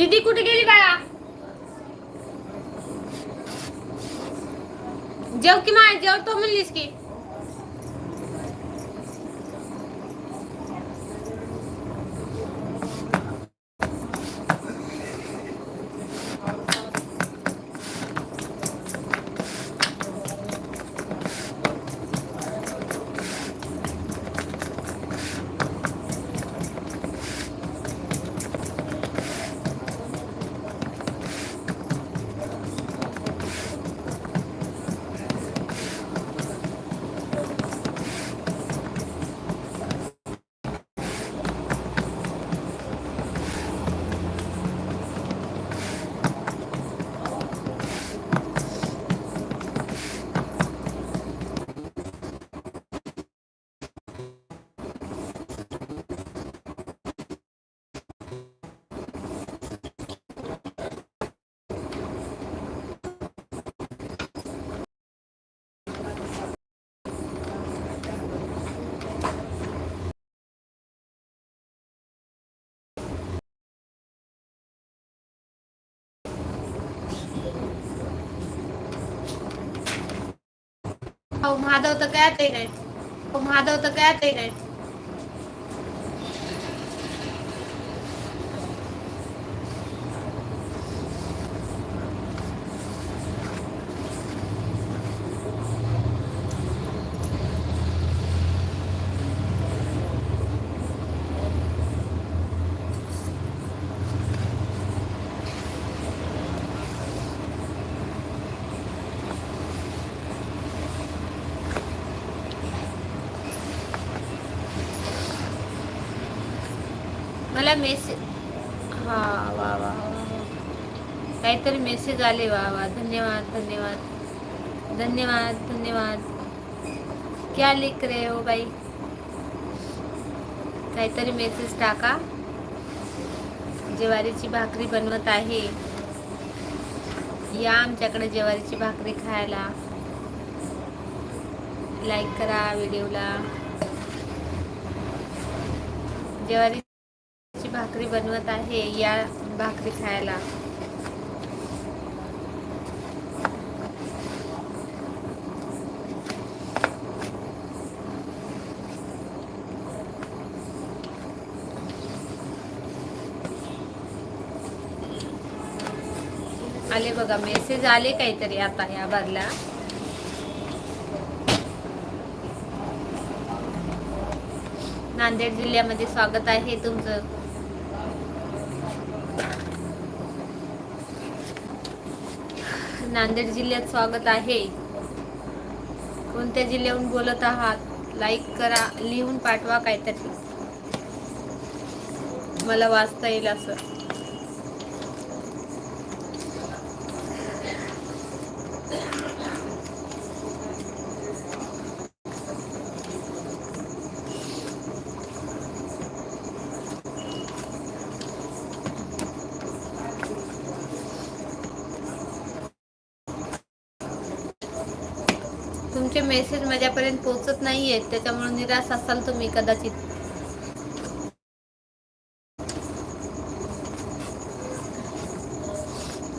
दीदी कुठे गेली बाळा? जेव की माय जेव तो म्हणलीस की. हो माधव तर काय ते काय हो माधव तर काय ते काय मला मेसेज हा वा वा काहीतरी मेसेज आले वा वा. धन्यवाद धन्यवाद. धन्यवाद धन्यवाद. क्या लिख रहे हो बाई काहीतरी मेसेज टाका. ज्वारीची भाकरी बनवत आहे. या आमच्याकडे ज्वारीची भाकरी खायला. लाईक करा व्हिडिओला ज्वारी बनवत आहे या भाकरी खायला. आले बघा मेसेज आले काहीतरी आता या बारला नांदेड जिल्ह्यामध्ये स्वागत आहे तुमचं. नांदेड जिल्ह्यात स्वागत आहे. कोणत्या जिल्ह्याहून बोलत आहात? लाईक करा लिहून पाठवा काहीतरी. मला वाचता येईल असं. तुमचे मेसेज माझ्यापर्यंत पोहोचत नाही आहेत त्याच्यामुळे निराश असाल तुम्ही कदाचित.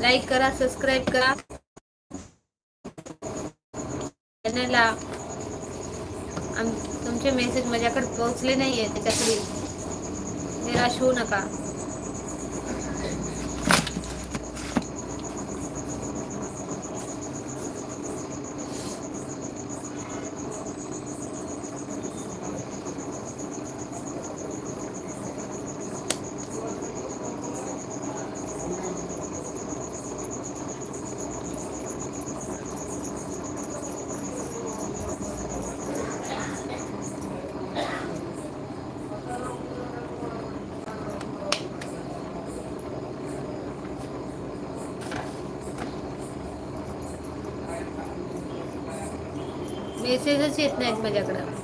लाईक करा सबस्क्राईब करा. चॅनलला तुमचे मेसेज माझ्याकडे पोहोचले नाही आहेत त्याच्याकडे निराश होऊ नका. मेसेजच येत नाहीत माझ्याकडं.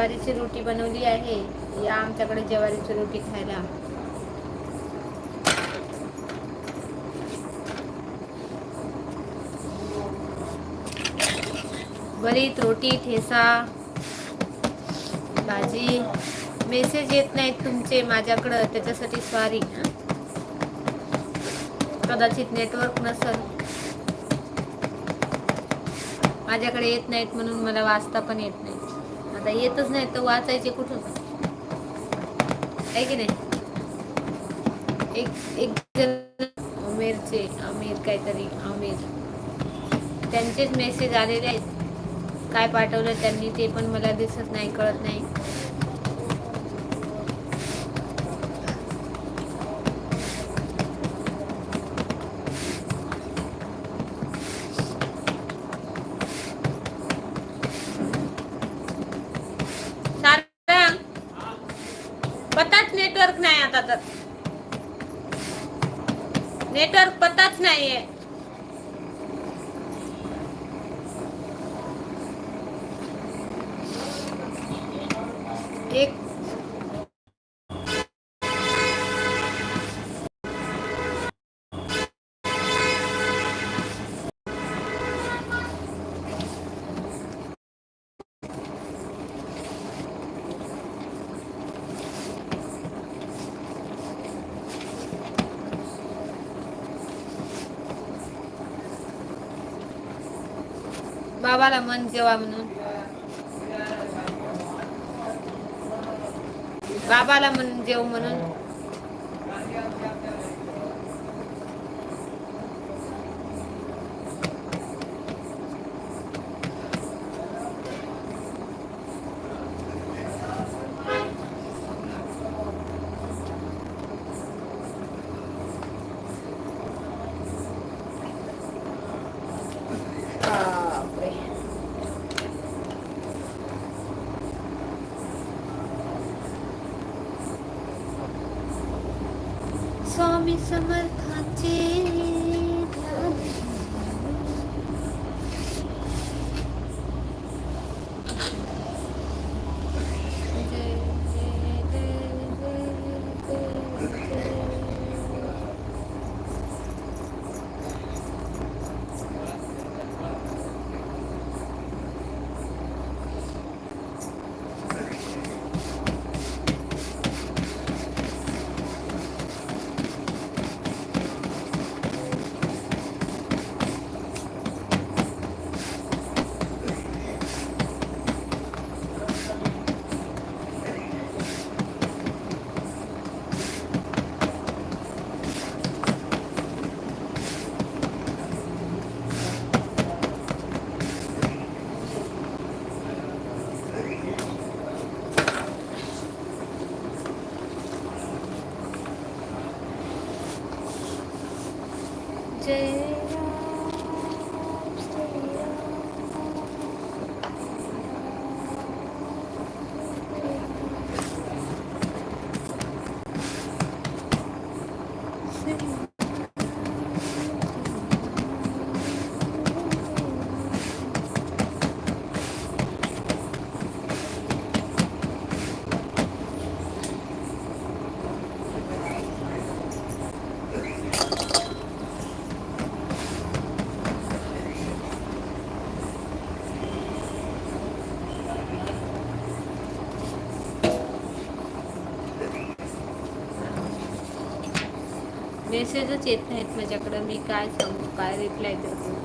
ज्वारीची रोटी बनवली आहे. या आमच्याकडे ज्वारीची रोटी खायला. भरीत रोटी ठेसा भाजी. मेसेज येत नाहीत तुमचे माझ्याकडं. त्याच्यासाठी सॉरी कदाचित नेटवर्क नसल. माझ्याकडे येत नाहीत म्हणून मला वाचता पण येत नाही आता येतच नाही तर वाचायचे कुठून? आहे की नाही? एक एक जण अमीरचे आमिर काहीतरी अमीर त्यांचेच मेसेज आलेले आहेत. काय पाठवलं त्यांनी ते पण मला दिसत नाही कळत नाही सारंग पताच नेटवर्क नाही आता तर नेटवर्क पताच नाहीये एक बाबाला मन जेवा म्हणून. बाबाला मन जेव म्हणून. summer Bye. मेसेजच येत नाहीत माझ्याकडं. मी काय सांगू? काय रिप्लाय करतो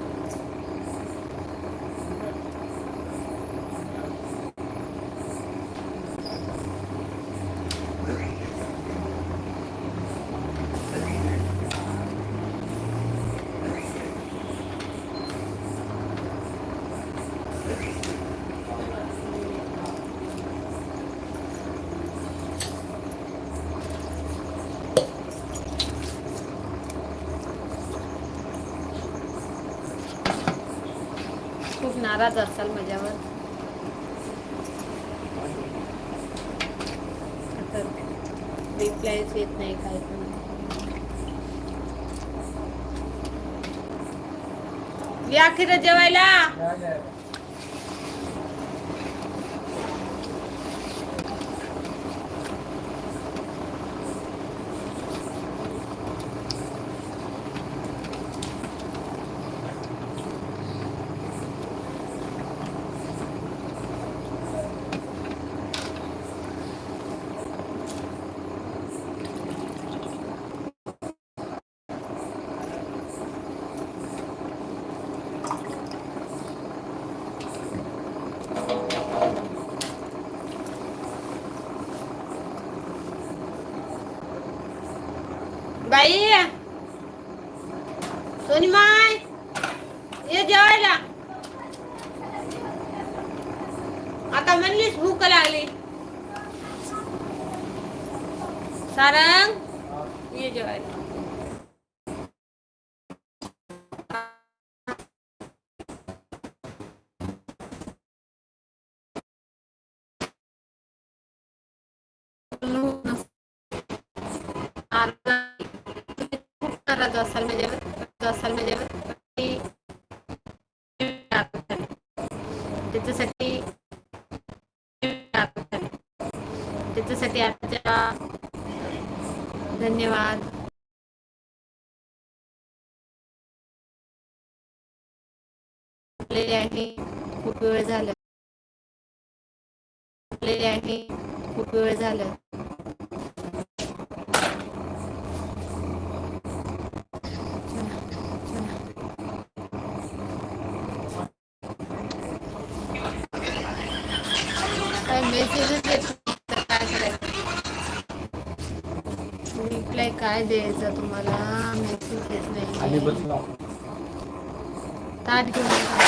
खूप नाराज असाल माझ्यावर. रिप्लायच येत नाही काय पण. या अखेर जेवायला. बाई सोनी माय ये जेवायला। आता म्हणलीस भूक लागली. सारंग ये जेवायला. आता करत असाल म्हणजे करत असाल म्हणजे त्याच्यासाठी त्याच्यासाठी आजच्या धन्यवाद। आहे खूप वेळ झालं। आहे खूप वेळ झालं काय मेसेजच येत नाही, तर काय करायचं रिप्लाय काय द्यायचा तुम्हाला? मेसेज येत नाही. ताट घेऊन.